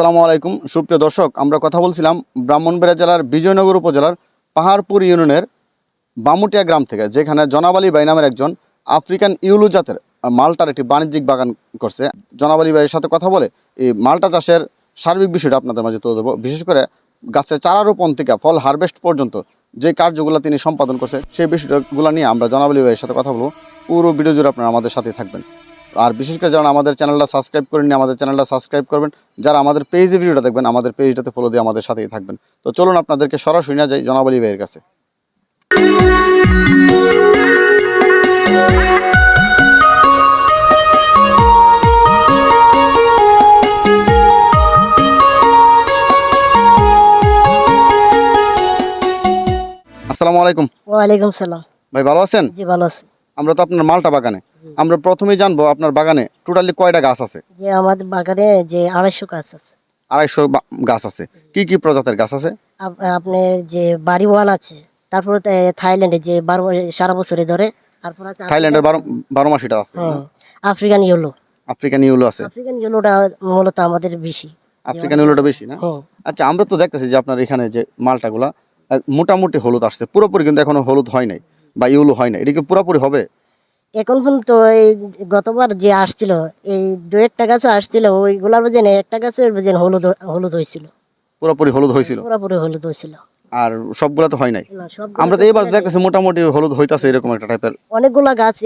আসসালামু আলাইকুম। সুপ্রিয় দর্শক, আমরা কথা বলছিলাম ব্রাহ্মণবাড়িয়া জেলার বিজয়নগর উপজেলার পাহাড়পুর ইউনিয়নের বামুটিয়া গ্রাম থেকে, যেখানে জনাব বাই নামের একজন আফ্রিকান ইউলু জাতের মালটার একটি বাণিজ্যিক বাগান করছে। জনাব বাইয়ের সাথে কথা বলে এই মালটা চাষের সার্বিক বিষয়টা আপনাদের মাঝে তুলে দেবো বিশেষ করে গাছের চারা রোপণ থেকে, ফল হারভেস্ট পর্যন্ত যে কার্যগুলো তিনি সম্পাদন করছে, সেই বিষয়গুলো নিয়ে আমরা জনাব আলী ভাইয়ের সাথে কথা বলব। পুরো ভিডিও জুড়ে আপনারা আমাদের সাথে থাকবেন। আর বিশেষ করে যারা আমাদের চ্যানেলটা সাবস্ক্রাইব করেননি আমাদের চ্যানেলটা সাবস্ক্রাইব করবেন। যারা আমাদের পেজে ভিডিওটা দেখবেন আমাদের পেজটাতে ফলো দিয়ে আমাদের সাথেই থাকবেন। তো চলুন আপনাদেরকে সরাসরি না যাই জনাব আলী ভাইয়ের কাছে। আসসালামু আলাইকুম। ওয়ালাইকুম সালাম। ভাই ভালো আছেন? জি ভালো আছি। আমরা তো আপনার মালটা বাগানে। আমরা প্রথমেই জানব আপনার বাগানে টোটালি কয়টা গাছ আছে? যে আমাদের বাগানে যে আড়াইশো গাছ আছে। আড়াইশো গাছ আছে। কি কি প্রজাতির গাছ আছে? আপ- আপনার যে বাড়ি ওয়ান আছে তারপরে থাইল্যান্ডে যে বারো সারা বছরে ধরে তারপর আছে থাইল্যান্ডের বারো বারো মাসিটা আছে। হ্যাঁ আফ্রিকান ইয়েলো। আফ্রিকান ইউলো আছে। আফ্রিকান ইয়েলোটা মূলত আমাদের বেশি। আফ্রিকান ইউলোটা বেশি না? হ্যাঁ। আচ্ছা আমরা তো দেখতেছি যে আপনার এখানে যে মালটাগুলা আহ, মোটামুটি হলুদ আসছে। পুরোপুরি কিন্তু এখনও হলুদ হয় নাই বা ইউলো হয় নাই। এটা কি পুরোপুরি হবে? এখন পর্যন্ত এই গতবার যে আসছিল এই দু একটা গাছও আসছিল ওইগুলার বাজেন একটা গাছের বাজেন হলুদ হলুদ হয়েছিল। পুরোপুরি হলুদ হয়েছিল? পুরোপুরি হলুদ হয়েছিল। আর সবগুলা তো হয় নাই? আমরা তো এবার দেখতেছি মোটামুটি হলুদ হইতাছে এরকম একটা টাইপের অনেকগুলা গাছ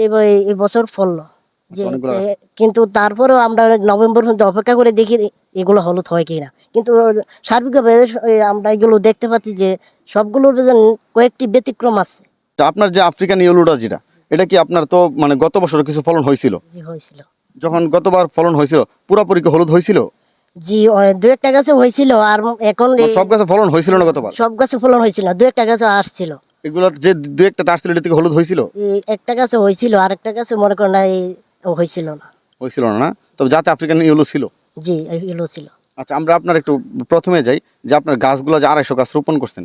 এই বছর ফললো। গাছ। কিন্তু তারপরেও আমরা নভেম্বর পর্যন্ত অপেক্ষা করে দেখি এগুলো হলুদ হয় কিনা। কিন্তু সার্বিকভাবে আমরা এগুলো দেখতে পাচ্ছি যে সবগুলোর কয়েকটি ব্যতিক্রম আছে। তা আপনার যে আফ্রিকান ইউলোটা যেটা এটা কি আপনার তো মানে গত বছর কিছু ফলন হয়েছিল? জি হয়েছিল। যখন গতবার ফলন হয়েছিল পুরোপুরি কি হলুদ হয়েছিল? জি দু একটা গাছে হয়েছিল আর এখন সব গাছে ফলন হয়েছিল না গতবার? সব গাছে ফলন হয়েছিল দু একটা গাছে আসছিল। এগুলো যে দু একটা তার ছিল এটা থেকে হলুদ হয়েছিল? একটা গাছে হয়েছিল আর একটা গাছে মনে করেন এই হয়েছিল না। হয়েছিল না না? তবে যাতে আফ্রিকান ইউলো ছিল। জি ছিল। আচ্ছা আমরা আপনার একটু প্রথমে যাই যে আপনার গাছগুলো যে আড়াইশো গাছ রোপণ করছেন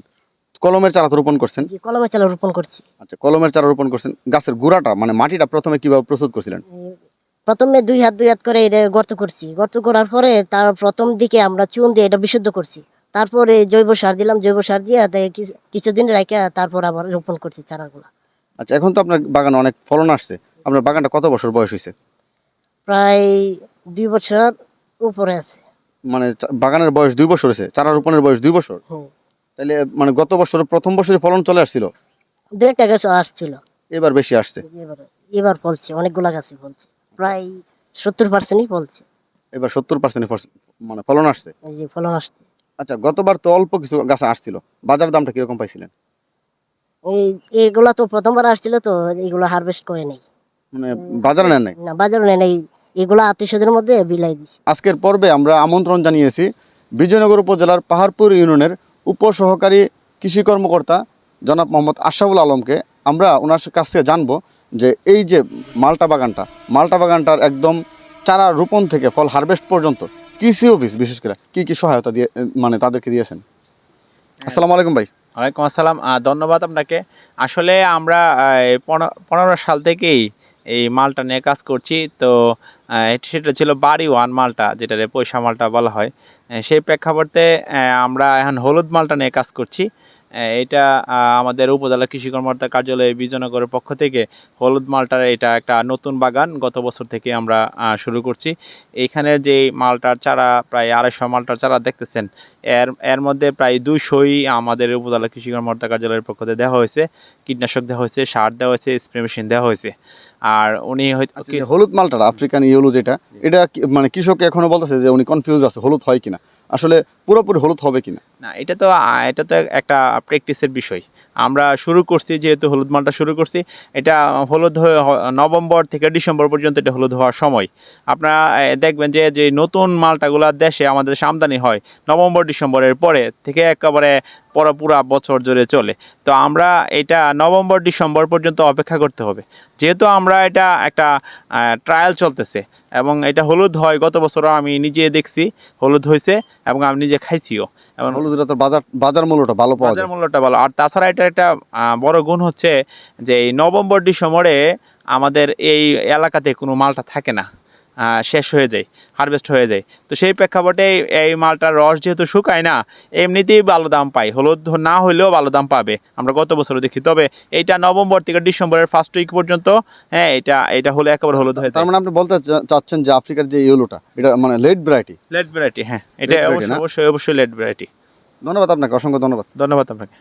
কলমের চারা তো রোপণ করছেন? জি কলমে চালা রোপণ করছি। আচ্ছা কলমের চারা রোপণ করছেন। গাছের গুড়াটা মানে মাটিটা প্রথমে কীভাবে প্রস্তুত করছিলেন? প্রথমে দুই হাত দুই হাত করে এটা গর্ত করছি। গর্ত করার পরে তার প্রথম দিকে আমরা চুন দিয়ে এটা বিশুদ্ধ করছি। তারপরে জৈব সার দিলাম জৈব সার দিয়ে কিছুদিন রেখে তারপর আবার রোপণ করছি চারাগুলা। আচ্ছা এখন তো আপনার বাগানে অনেক ফলন আসছে। আপনার বাগানটা কত বছর বয়স হয়েছে? প্রায় দুই বছর উপরে আছে। মানে বাগানের বয়স দুই বছর হয়েছে। চারা রোপণের বয়স দুই বছর? হুম। তাহলে মানে গত বছর প্রথম বছরে ফলন চলে আসছিল? দু একটা গাছ আসছিল। এবার বেশি আসছে? এবার এবার ফলছে অনেকগুলা গাছে ফলছে। প্রায় সত্তর পার্সেন্টই ফলছে। এবার সত্তর পার্সেন্ট মানে ফলন আসছে? যে ফলন আসছে। আচ্ছা গতবার তো অল্প কিছু গাছ আসছিল। বাজার দামটা কীরকম পাইছিলেন? এই এগুলা তো প্রথমবার আসছিল তো এগুলো হারভেস্ট করে নেই। মানে বাজারে নেন নাই? না বাজারে নেই নাই। এগুলো স্বজনের মধ্যে বিলাই দিছি। আজকের পর্বে আমরা আমন্ত্রণ জানিয়েছি বিজয়নগর উপজেলার পাহাড়পুর ইউনিয়নের উপসহকারী কৃষি কর্মকর্তা জনাব মোহাম্মদ আশরাফুল আলমকে আমরা ওনার কাছ থেকে জানব যে এই যে মালটা বাগানটা মালটা বাগানটার একদম চারা রোপণ থেকে ফল হারভেস্ট পর্যন্ত কৃষি অফিস বিশেষ করে কি কি সহায়তা দিয়ে মানে তাদেরকে দিয়েছেন? আসসালামু আলাইকুম ভাই। ওয়ালাইকুম আসসালাম। ধন্যবাদ আপনাকে। আসলে আমরা পনেরো সাল থেকেই এই মালটা নিয়ে কাজ করছি। তো সেটা ছিল বাড়ি ওয়ান মালটা যেটা পয়সা মালটা বলা হয়। সেই প্রেক্ষাপটে আমরা এখন হলুদ মালটা নিয়ে কাজ করছি। এটা আমাদের উপজেলা কৃষি কর্মকর্তা কার্যালয় বিজয়নগরের পক্ষ থেকে হলুদ মালটার এটা একটা নতুন বাগান গত বছর থেকে আমরা শুরু করছি। এইখানে যে মালটার চারা প্রায় আড়াইশো মালটার চারা দেখতেছেন। এর এর মধ্যে প্রায় দুইশোই আমাদের উপজেলা কৃষি কর্মকর্তা কার্যালয়ের পক্ষ থেকে দেওয়া হয়েছে। কীটনাশক দেওয়া হয়েছে সার দেওয়া হয়েছে স্প্রে মেশিন দেওয়া হয়েছে। আর উনি হয়তো আচ্ছা, হলুদ মালটা আফ্রিকান ইয়েলো যেটা এটা মানে কৃষক এখনও বলতেছে যে উনি কনফিউজ আছে হলুদ হয় কিনা। আসলে পুরোপুরি হলুদ হবে কিনা? না, এটা তো এটা তো একটা প্র্যাকটিসের বিষয়। আমরা শুরু করছি, যেহেতু হলুদ মালটা শুরু করছি, এটা হলুদ হয়ে নভেম্বর থেকে ডিসেম্বর পর্যন্ত এটা হলুদ হওয়ার সময়। আপনারা দেখবেন যে যে নতুন মালটাগুলো দেশে আমাদের আমদানি হয় নভেম্বর, ডিসেম্বরের পরে, থেকে একেবারে পরে পুরা বছর জুড়ে চলে। তো আমরা এটা নভেম্বর ডিসেম্বর পর্যন্ত অপেক্ষা করতে হবে। যেহেতু আমরা এটা একটা ট্রায়াল চলতেছে এবং এটা হলুদ হয় গত বছরও আমি নিজে দেখছি হলুদ হয়েছে এবং আমি নিজে খাইছিও। এবং হলুদটা তো বাজার বাজার মূল্যটা ভালো পাওয়া বাজার মূল্যটা ভালো। আর তাছাড়া এটা একটা বড় গুণ হচ্ছে যে এই নভেম্বর ডিসেম্বরে আমাদের এই এলাকাতে কোনো মালটা থাকে না। শেষ হয়ে যায় হারভেস্ট হয়ে যায়। তো সেই প্রেক্ষাপটে এই- মালটার রস যেহেতু শুকায় না এমনিতেই ভালো দাম পাই হলুদ না হলেও ভালো দাম পাবে। আমরা গত বছরও দেখি। তবে এইটা নভেম্বর থেকে ডিসেম্বরের ফার্স্ট উইক পর্যন্ত হ্যাঁ এটা এটা হলে একেবারে হলুদ হয়ে তার মানে আপনি বলতে চাচ্ছেন যে আফ্রিকার যে ইউলোটা এটা মানে লেট ভ্যারাইটি লেট ভ্যারাইটি হ্যাঁ। এটা অবশ্যই অবশ্যই অবশ্যই লেট ভ্যারাইটি ধন্যবাদ আপনাকে অসংখ্য ধন্যবাদ। ধন্যবাদ আপনাকে।